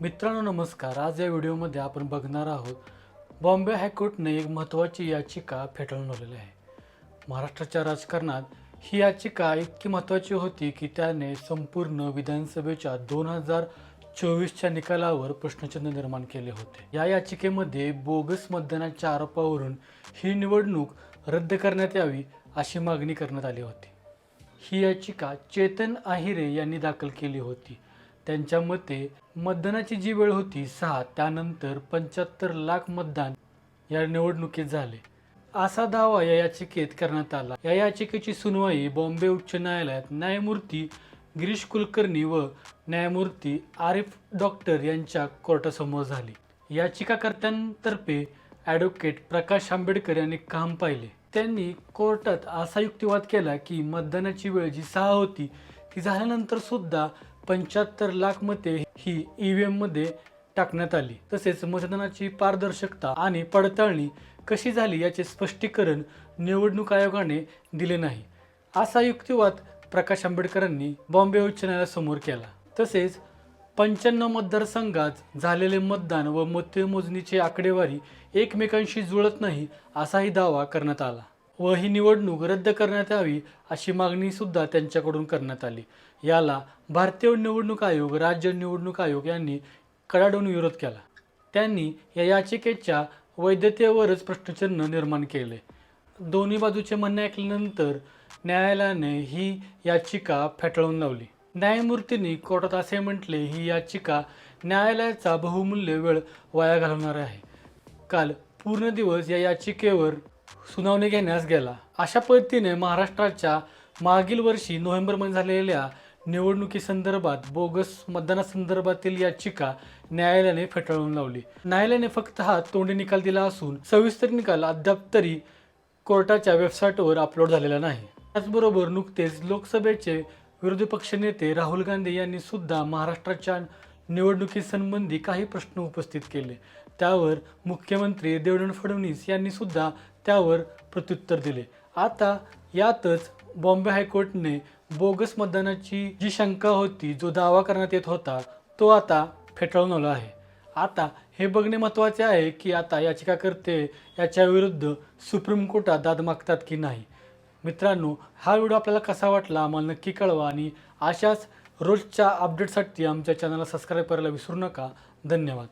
मित्रांनो नमस्कार. आज या व्हिडिओमध्ये आपण बघणार आहोत बॉम्बे हायकोर्टने एक महत्त्वाची याचिका फेटाळून लावलेली आहे. महाराष्ट्राच्या राजकारणात ही याचिका इतकी महत्त्वाची होती की त्याने संपूर्ण विधानसभेच्या दोन हजार चोवीसच्या निकालावर प्रश्नचिन्ह निर्माण केले होते. या याचिकेमध्ये बोगस मतदानाच्या आरोपावरून ही निवडणूक रद्द करण्यात यावी अशी मागणी करण्यात आली होती. ही याचिका चेतन आहिरे यांनी दाखल केली होती. त्यांच्या मते मतदानाची जी वेळ होती सहा त्यानंतर पंच्याहत्तर लाख मतदान या निवडणुकीत झाले. असा दावा या याचिकेत करण्यात आला. या याचिकेची सुनवाई बॉम्बे उच्च न्यायालयात न्यायमूर्ती गिरीश कुलकर्णी व न्यायमूर्ती आरिफ डॉक्टर यांच्या कोर्टासमोर झाली. याचिकाकर्त्यांतर्फे ॲडव्होकेट प्रकाश आंबेडकर यांनी काम पाहिले. त्यांनी कोर्टात असा युक्तिवाद केला की मतदानाची वेळ जी सहा होती ती झाल्यानंतर सुद्धा पंच्याहत्तर लाख मते ही ई व्ही एममध्ये टाकण्यात आली. तसेच मतदानाची पारदर्शकता आणि पडताळणी कशी झाली याचे स्पष्टीकरण निवडणूक आयोगाने दिले नाही. असा युक्तिवाद प्रकाश आंबेडकरांनी बॉम्बे उच्च न्यायालयासमोर केला. तसेच पंच्याण्णव मतदारसंघात झालेले मतदान व मतमोजणीची आकडेवारी एकमेकांशी जुळत नाही असाही दावा करण्यात आला. व ही निवडणूक रद्द करण्यात यावी अशी मागणीसुद्धा त्यांच्याकडून करण्यात आली. याला भारतीय निवडणूक आयोग राज्य निवडणूक आयोग यांनी कडाडून विरोध केला. त्यांनी या याचिकेच्या वैधतेवरच प्रश्नचिन्ह निर्माण केले. दोन्ही बाजूचे म्हणणे ऐकल्यानंतर न्यायालयाने ही याचिका फेटाळून लावली. न्यायमूर्तींनी कोर्टात असे म्हटले ही याचिका न्यायालयाचा बहुमूल्य वेळ वाया घालवणार आहे. काल पूर्ण दिवस या याचिकेवर सुनावणी घेण्यास गेला. अशा पद्धतीने महाराष्ट्राच्या मागील वर्षी नोव्हेंबरमध्ये झालेल्या निवडणुकीसंदर्भात बोगस मतदानासंदर्भातील याचिका न्यायालयाने फेटाळून लावली. न्यायालयाने फक्त हा तोंडी निकाल दिला असून सविस्तर निकाल अद्याप तरी कोर्टाच्या वेबसाईटवर अपलोड झालेला नाही. त्याचबरोबर नुकतेच लोकसभेचे विरोधी पक्षनेते राहुल गांधी यांनी सुद्धा महाराष्ट्राच्या निवडणुकीसंबंधी काही प्रश्न उपस्थित केले. त्यावर मुख्यमंत्री देवेंद्र फडणवीस यांनी सुद्धा त्यावर प्रत्युत्तर दिले. आता यातच बॉम्बे हायकोर्टने बोगस मतदानाची जी शंका होती जो दावा करण्यात येत होता तो आता फेटाळून आला आहे. आता हे बघणे महत्त्वाचे आहे की आता याचिकाकर्ते याच्या विरुद्ध सुप्रीम कोर्टात दाद मागतात की नाही. मित्रांनो हा व्हिडिओ आपल्याला कसा वाटला आम्हाला नक्की कळवा आणि अशाच रोजच्या अपडेटसाठी आमच्या चॅनलला सबस्क्राईब करायला विसरू नका. धन्यवाद.